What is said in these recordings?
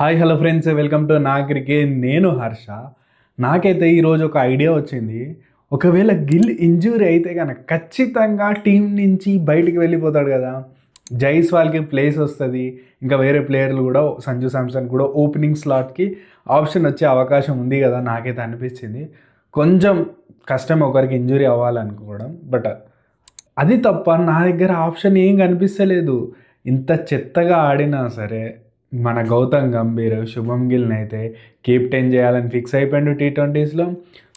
Hi hello friends welcome to నా నేను హర్ష. నాకైతే ఈరోజు ఒక ఐడియా వచ్చింది. ఒకవేళ గిల్ ఇంజూరీ అయితే కనుక ఖచ్చితంగా టీం నుంచి బయటికి వెళ్ళిపోతాడు కదా. జైస్వాల్కి ప్లేస్ వస్తుంది. ఇంకా వేరే ప్లేయర్లు కూడా సంజు శాంసన్ కూడా ఓపెనింగ్ స్లాట్కి ఆప్షన్ వచ్చే అవకాశం ఉంది కదా నాకైతే అనిపించింది. కొంచెం కష్టం ఒకరికి ఇంజురీ అవ్వాలనుకోవడం బట్ అది తప్ప నా దగ్గర ఆప్షన్ ఏం కనిపిస్తలేదు. ఇంత చెత్తగా ఆడినా సరే మన గౌతమ్ గంభీర్ శుభం గిల్ని అయితే కెప్టెన్ చేయాలని ఫిక్స్ అయిపోయాడు టీ ట్వంటీస్లో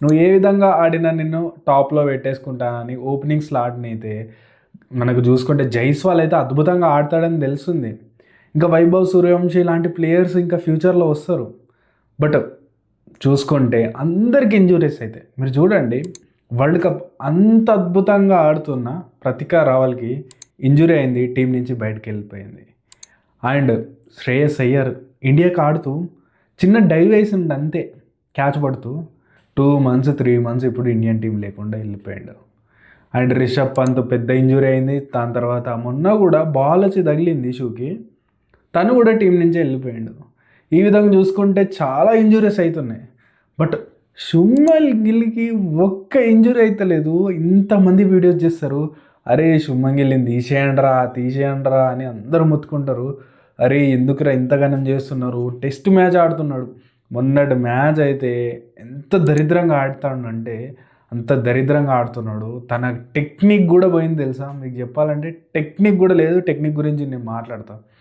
నువ్వు ఏ విధంగా ఆడినా నిన్ను టాప్లో పెట్టేసుకుంటానని ఓపెనింగ్ స్లాట్ని అయితే మనకు చూసుకుంటే జైస్వాల్ అయితే అద్భుతంగా ఆడతాడని తెలుస్తుంది. ఇంకా వైభవ్ సూర్యవంశీ లాంటి ప్లేయర్స్ ఇంకా ఫ్యూచర్లో వస్తారు. బట్ చూసుకుంటే అందరికి ఇంజురీస్ అయితే. మీరు చూడండి వరల్డ్ కప్ అంత అద్భుతంగా ఆడుతున్న ప్రతికా రావల్కి ఇంజురీ అయింది టీం నుంచి బయటకు వెళ్ళిపోయింది. అండ్ శ్రేయస్ అయ్యర్ ఇండియాకి ఆడుతూ చిన్న డైవ్ వేసిండు అంతే క్యాచ్ పడుతూ టూ మంత్స్ త్రీ మంత్స్ ఇప్పుడు ఇండియన్ టీం లేకుండా వెళ్ళిపోయాడు. అండ్ రిషబ్ పంత్ పెద్ద ఇంజురీ అయింది. దాని తర్వాత మొన్న కూడా బాల్ వచ్చి తగిలింది షూకి తను కూడా టీం నుంచి వెళ్ళిపోయాడు. ఈ విధంగా చూసుకుంటే చాలా ఇంజురీస్ అవుతున్నాయి బట్ షుమ్మల్ గిల్కి ఒక్క ఇంజురీ అయితే లేదు. ఇంతమంది వీడియోస్ చేస్తారు. అరే శుమ్మన్ గిల్ని తీసేయండిరా తీసేయండిరా అని అందరూ మొత్తుకుంటారు. అరే ఎందుకురా ఇంతగానం చేస్తున్నారు? టెస్ట్ మ్యాచ్ ఆడుతున్నాడు. మొన్నటి మ్యాచ్ అయితే ఎంత దరిద్రంగా ఆడుతాడంటే అంత దరిద్రంగా ఆడుతున్నాడు. తన టెక్నిక్ కూడా పోయింది తెలుసా? మీకు చెప్పాలంటే టెక్నిక్ కూడా లేదు. టెక్నిక్ గురించి నేను మాట్లాడతాను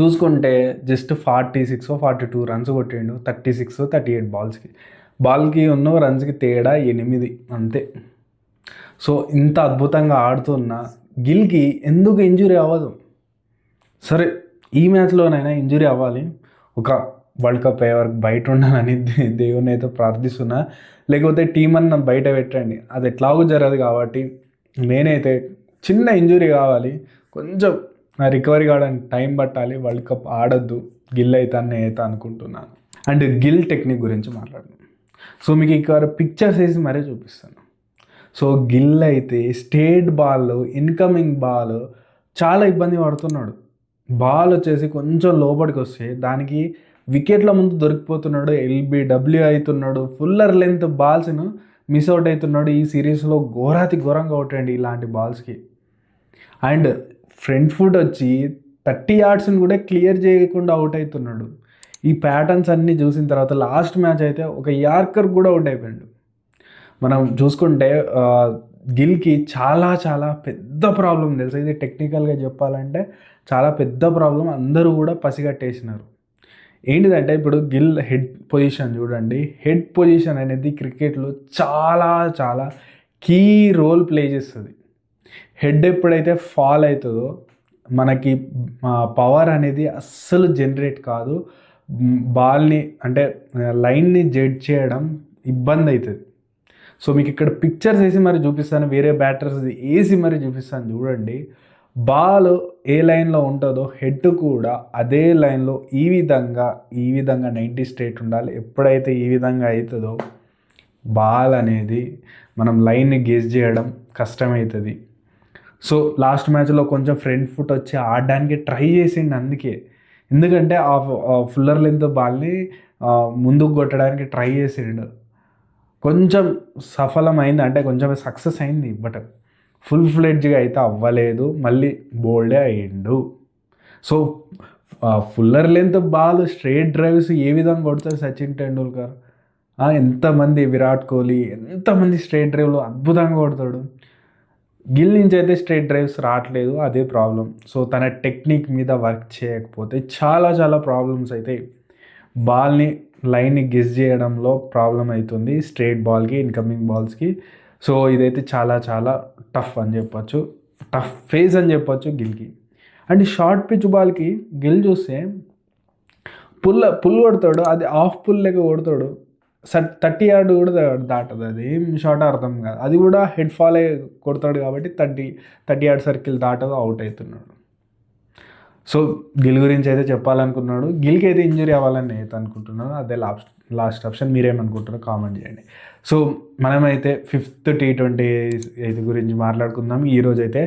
చూసుకుంటే just forty six forty two runs కొట్టిండు. థర్టీ సిక్స్ థర్టీ ఎయిట్ బాల్స్కి. బాల్కి ఉన్న రన్స్కి తేడా ఎనిమిది అంతే. సో ఇంత అద్భుతంగా ఆడుతున్న గిల్కి ఎందుకు ఇంజురీ అవ్వదు? సరే ఈ మ్యాచ్లోనైనా ఇంజురీ అవ్వాలి. ఒక వరల్డ్ కప్ అయ్యే వరకు బయట ఉండాలని దేవుని అయితే ప్రార్థిస్తున్నా. లేకపోతే టీం అన్న బయట పెట్టండి. అది ఎట్లాగో జరగదు కాబట్టి నేనైతే చిన్న ఇంజురీ కావాలి. కొంచెం రికవరీ కావడానికి టైం పట్టాలి. World cup ఆడొద్దు. గిల్ అయితే అని అయితే అనుకుంటున్నాను. అండ్ గిల్ టెక్నిక్ గురించి మాట్లాడదాం. సో మీకు ఇక్కడ పిక్చర్స్ వేసి మరీ చూపిస్తాను. సో గిల్ అయితే స్టేట్ బాల్ ఇన్కమింగ్ బాల్ చాలా ఇబ్బంది పడుతున్నాడు. బాల్ వచ్చేసి కొంచెం లోపలికి వస్తే దానికి వికెట్ల ముందు దొరికిపోతున్నాడు ఎల్బి డబ్ల్యూ అవుతున్నాడు ఫుల్లర్ లెంత్ బాల్స్ను మిస్ అవుట్ అవుతున్నాడు ఈ సిరీస్లో ఘోరాతి ఘోరంగా అవుతాయండి ఇలాంటి బాల్స్కి అండ్ ఫ్రంట్ ఫుట్ వచ్చి థర్టీ యార్డ్స్ని కూడా క్లియర్ చేయకుండా అవుట్ అవుతున్నాడు. ఈ ప్యాటర్న్స్ అన్నీ చూసిన తర్వాత లాస్ట్ మ్యాచ్ అయితే ఒక యార్కర్ కూడా అవుట్ అయిపోయాడు. మనం చూసుకుంటే గిల్కి చాలా చాలా పెద్ద ప్రాబ్లం తెలుసు? ఇది టెక్నికల్గా చెప్పాలంటే చాలా పెద్ద ప్రాబ్లం అందరూ కూడా పసిగట్టేసినారు. ఏంటిదంటే ఇప్పుడు గిల్ హెడ్ పొజిషన్ చూడండి. హెడ్ పొజిషన్ అనేది క్రికెట్లో చాలా చాలా కీ రోల్ ప్లే చేస్తుంది. హెడ్ ఎప్పుడైతే ఫాల్ అవుతుందో మనకి పవర్ అనేది అస్సలు జనరేట్ కాదు. బాల్ని అంటే లైన్ని జడ్జ్ చేయడం ఇబ్బంది అవుతుంది సో మీకు ఇక్కడ పిక్చర్స్ వేసి మరి చూపిస్తాను. వేరే బ్యాటర్స్ వేసి మరి చూపిస్తాను. చూడండి. బాల్ ఏ లైన్లో ఉంటుందో హెడ్ కూడా అదే లైన్లో ఈ విధంగా ఈ విధంగా నైంటీ స్ట్రేట్ ఉండాలి. ఎప్పుడైతే ఈ విధంగా అవుతుందో బాల్ అనేది మనం లైన్ని గేజ్ చేయడం కష్టమవుతుంది. సో లాస్ట్ మ్యాచ్లో కొంచెం ఫ్రంట్ ఫుట్ వచ్చి ఆడడానికి ట్రై చేసిండు అందుకే. ఎందుకంటే ఆ ఫుల్లర్ లెంత్ బాల్ని ముందుకు కొట్టడానికి ట్రై చేసిండు. కొంచెం సఫలమైంది అంటే కొంచెం సక్సెస్ అయింది బట్ ఫుల్ ఫ్లెడ్జ్గా అయితే అవ్వలేదు మళ్ళీ బోల్డే అయ్యిండు. So fuller length ball straight drives ఏ విధంగా కొడతారు సచిన్ టెండూల్కర్? ఎంతమంది విరాట్ కోహ్లీ ఎంతమంది స్ట్రేట్ డ్రైవ్లు అద్భుతంగా కొడతాడు. గిల్ నుంచి అయితే స్ట్రేట్ డ్రైవ్స్ రావట్లేదు అదే ప్రాబ్లం. సో తన టెక్నిక్ మీద వర్క్ చేయకపోతే చాలా చాలా ప్రాబ్లమ్స్ అయితే బాల్ని లైన్ని గెస్ చేయడంలో ప్రాబ్లం అవుతుంది స్ట్రేట్ బాల్కి ఇన్కమింగ్ బాల్స్కి. సో ఇదైతే చాలా చాలా టఫ్ అని చెప్పొచ్చు. టఫ్ ఫేజ్ అని చెప్పొచ్చు గిల్కి. అండ్ షార్ట్ పిచ్ బాల్కి గిల్ చూస్తే పుల్ పుల్ కొడతాడు అది ఆఫ్ పుల్ లెక్క కొడతాడు. థర్టీ యార్డ్ కూడా దాటదు అది షార్ట్ అర్థం కాదు. అది కూడా హెడ్ ఫాల్ అయ్యి కొడతాడు కాబట్టి థర్టీ థర్టీ యార్డ్ సర్కిల్ దాటదు అవుట్ అవుతున్నాడు. సో గిల్ గురించి అయితే చెప్పాలనుకున్నాడు. గిల్కి అయితే ఇంజురీ అవ్వాలని అయితే అనుకుంటున్నాను. అదే లాస్ట్ లాస్ట్ ఆప్షన్ మీరేమనుకుంటారో కామెంట్ చేయండి. సో మనమైతే ఫిఫ్త్ టీ ట్వంటీ ఇది గురించి మాట్లాడుకుందాం. ఈరోజు అయితే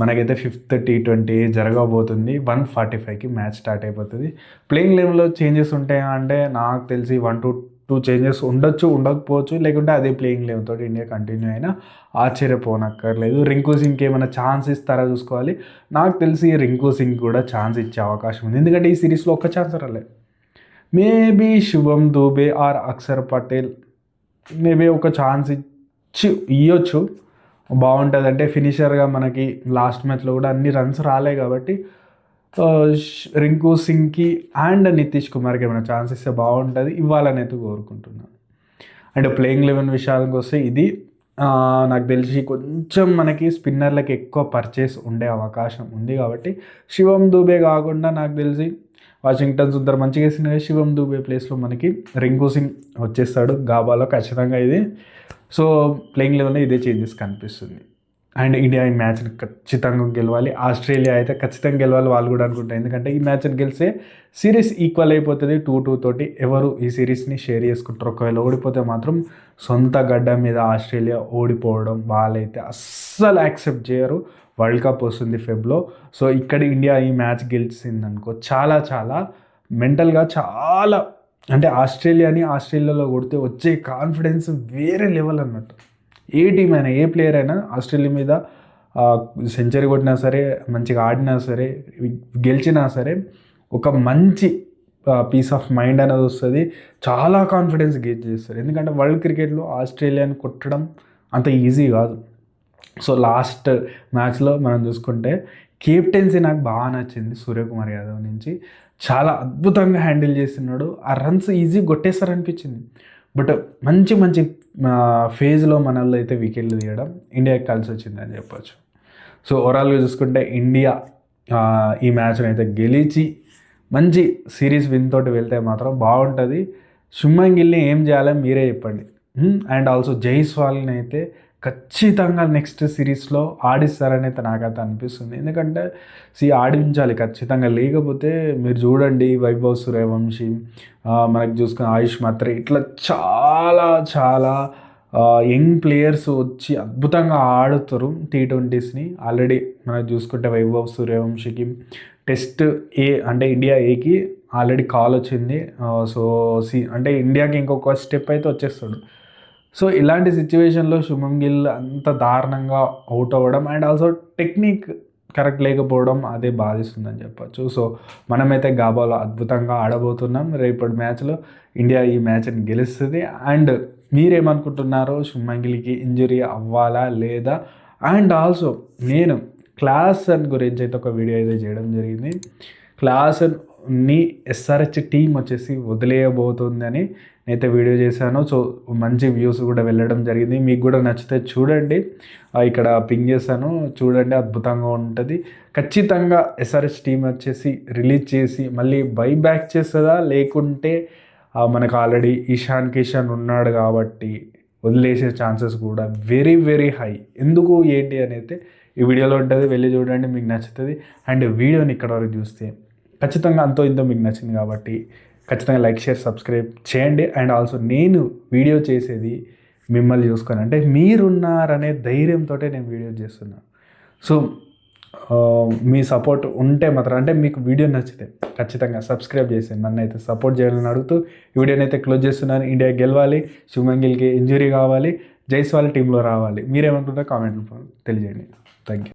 మనకైతే ఫిఫ్త్ టీ ట్వంటీ జరగబోతుంది. వన్ ఫార్టీ ఫైవ్కి మ్యాచ్ స్టార్ట్ అయిపోతుంది. ప్లేయింగ్ లెవెల్లో చేంజెస్ ఉంటాయా అంటే నాకు తెలిసి వన్ టు టూ చేంజెస్ ఉండొచ్చు ఉండకపోవచ్చు లేకుంటే అదే ప్లేయింగ్ లెవెన్ తోటి ఇండియా కంటిన్యూ అయినా ఆశ్చర్యపోనక్కర్లేదు. రింకు సింగ్కి ఏమైనా ఛాన్స్ ఇస్తారా చూసుకోవాలి? నాకు తెలిసి రింకు సింగ్ కూడా ఛాన్స్ ఇచ్చే అవకాశం ఉంది. ఎందుకంటే ఈ సిరీస్లో ఒక్క ఛాన్స్ రాలే maybe Shubham Dube or Akshar Patel maybe ఒక ఛాన్స్ ఇచ్చి ఇవ్వచ్చు బాగుంటుంది అంటే ఫినిషర్గా మనకి లాస్ట్ మ్యాచ్లో కూడా అన్ని రన్స్ రాలే కాబట్టి రింకు సింగ్కి అండ్ నితీష్ కుమార్కి ఏమైనా ఛాన్స్ ఇస్తే బాగుంటుంది ఇవ్వాలనైతే కోరుకుంటున్నాను. అండ్ ప్లేయింగ్ లెవెన్ విషయానికి వస్తే ఇది నాకు తెలిసి కొంచెం మనకి స్పిన్నర్లకు ఎక్కువ పర్చేస్ ఉండే అవకాశం ఉంది కాబట్టి శివం దూబే కాకుండా నాకు తెలిసి వాషింగ్టన్ సుందర్ మంచిగా వేసిన శివం దూబే ప్లేస్లో మనకి రింకు సింగ్ వచ్చేస్తాడు గాబాలో ఖచ్చితంగా ఇది. సో ప్లేయింగ్ లెవెల్లో ఇదే చేంజెస్ కనిపిస్తుంది. అండ్ ఇండియా ఈ మ్యాచ్ని ఖచ్చితంగా గెలవాలి. ఆస్ట్రేలియా అయితే ఖచ్చితంగా గెలవాలి వాళ్ళు కూడా అనుకుంటారు ఎందుకంటే ఈ మ్యాచ్ని గెలిస్తే సిరీస్ ఈక్వల్ అయిపోతుంది. టూ టూ తోటి ఎవరు ఈ సిరీస్ని షేర్ చేసుకుంటారు. ఒకవేళ ఓడిపోతే మాత్రం సొంత గడ్డ మీద ఆస్ట్రేలియా ఓడిపోవడం వాళ్ళైతే అస్సలు యాక్సెప్ట్ చేయరు. వరల్డ్ కప్ వస్తుంది ఫెబ్లో సో ఇక్కడ ఇండియా ఈ మ్యాచ్ గెలిచిందనుకో చాలా చాలా మెంటల్గా చాలా అంటే ఆస్ట్రేలియాని ఆస్ట్రేలియాలో కొడితే వచ్చే కాన్ఫిడెన్స్ వేరే లెవెల్ అన్నట్టు. ఏ టీం అయినా ఏ ప్లేయర్ అయినా ఆస్ట్రేలియా మీద సెంచరీ కొట్టినా సరే మంచిగా ఆడినా సరే గెలిచినా సరే ఒక మంచి పీస్ ఆఫ్ మైండ్ అనేది వస్తుంది. చాలా కాన్ఫిడెన్స్ గెయిన్ చేస్తారు. ఎందుకంటే వరల్డ్ క్రికెట్లో ఆస్ట్రేలియాని కొట్టడం అంత ఈజీ కాదు. సో లాస్ట్ మ్యాచ్లో మనం చూసుకుంటే కెప్టెన్సీ నాకు బాగా నచ్చింది సూర్యకుమార్ యాదవ్ నుంచి. చాలా అద్భుతంగా హ్యాండిల్ చేస్తున్నాడు. ఆ రన్స్ ఈజీ కొట్టేస్తారనిపించింది. బట్ మంచి మంచి ఫేజ్లో మనల్ని అయితే వికెట్లు తీయడం ఇండియాకి కలిసి వచ్చిందని చెప్పొచ్చు. సో ఓవరాల్గా చూసుకుంటే ఇండియా ఈ మ్యాచ్ని అయితే గెలిచి మంచి సిరీస్ విన్ తోటి వెళ్తే మాత్రం బాగుంటుంది. శుభ్మన్ గిల్ని ఏం చేయాలో మీరే చెప్పండి. Hmm, అండ్ ఆల్సో జైస్వాల్ని అయితే ఖచ్చితంగా నెక్స్ట్ సిరీస్లో ఆడిస్తారని అయితే నాకైతే అనిపిస్తుంది. ఎందుకంటే సి ఆడించాలి ఖచ్చితంగా. లేకపోతే మీరు చూడండి వైభవ్ సూర్యవంశీ మనకు చూసుకున్న ఆయుష్ మాత్రే ఇట్లా చాలా చాలా యంగ్ ప్లేయర్స్ వచ్చి అద్భుతంగా ఆడుతారు టీ ట్వంటీస్ని. ఆల్రెడీ మనం చూసుకుంటే వైభవ్ సూర్యవంశీకి టెస్ట్ ఏ అంటే ఇండియా ఏకి ఆల్రెడీ కాల్ వచ్చింది. సో సి అంటే ఇండియాకి ఇంకొక స్టెప్ అయితే వచ్చేస్తాడు. సో ఇలాంటి సిచ్యువేషన్లో శుభం గిల్ అంత దారుణంగా అవుట్ అవ్వడం అండ్ ఆల్సో టెక్నిక్ కరెక్ట్ లేకపోవడం అదే బాధిస్తుందని చెప్పచ్చు. సో మనమైతే గాబాలో అద్భుతంగా ఆడబోతున్నాం. రేపటి మ్యాచ్లో ఇండియా ఈ మ్యాచ్ని గెలుస్తుంది. అండ్ మీరేమనుకుంటున్నారో శుభంగిలికి ఇంజురీ అవ్వాలా లేదా? అండ్ ఆల్సో నేను క్లాస్ అని గురించి అయితే ఒక వీడియో అయితే చేయడం జరిగింది. క్లాస్ని ఎస్ఆర్హెచ్ టీం వచ్చేసి వదిలేయబోతుందని నేనైతే వీడియో చేశాను. సో మంచి వ్యూస్ కూడా వెళ్ళడం జరిగింది. మీకు కూడా నచ్చితే చూడండి. ఇక్కడ పింగ్ చేశాను. చూడండి అద్భుతంగా ఉంటుంది. ఖచ్చితంగా ఎస్ఆర్ఎస్ టీం వచ్చేసి రిలీజ్ చేసి మళ్ళీ బై బ్యాక్ చేస్తుందా? లేకుంటే మనకు ఆల్రెడీ ఇషాన్ కిషాన్ ఉన్నాడు కాబట్టి వదిలేసే ఛాన్సెస్ కూడా వెరీ వెరీ హై ఎందుకు ఏంటి అని అయితే ఈ వీడియోలో ఉంటుంది. వెళ్ళి చూడండి మీకు నచ్చుతుంది. అండ్ వీడియోని ఇక్కడ వరకు చూస్తే ఖచ్చితంగా అంతో ఇంతో మీకు నచ్చింది కాబట్టి ఖచ్చితంగా లైక్ షేర్ సబ్స్క్రైబ్ చేయండి. అండ్ ఆల్సో నేను వీడియో చేసేది మిమ్మల్ని చూసుకొని అంటే మీరున్నారనే ధైర్యంతో నేను వీడియో చేస్తున్నాను సో మీ సపోర్ట్ ఉంటే మాత్రం అంటే మీకు వీడియో నచ్చితే ఖచ్చితంగా సబ్స్క్రైబ్ చేసి నన్ను అయితే సపోర్ట్ చేయాలని అడుగుతూ ఈ వీడియోని అయితే క్లోజ్ చేస్తున్నాను. ఇండియా గెలవాలి శుభంగిల్కి ఇంజురీ కావాలి జైస్వాల్ టీంలో రావాలి. మీరేమనుకుంటారో కామెంట్ తెలియజేయండి. Thank you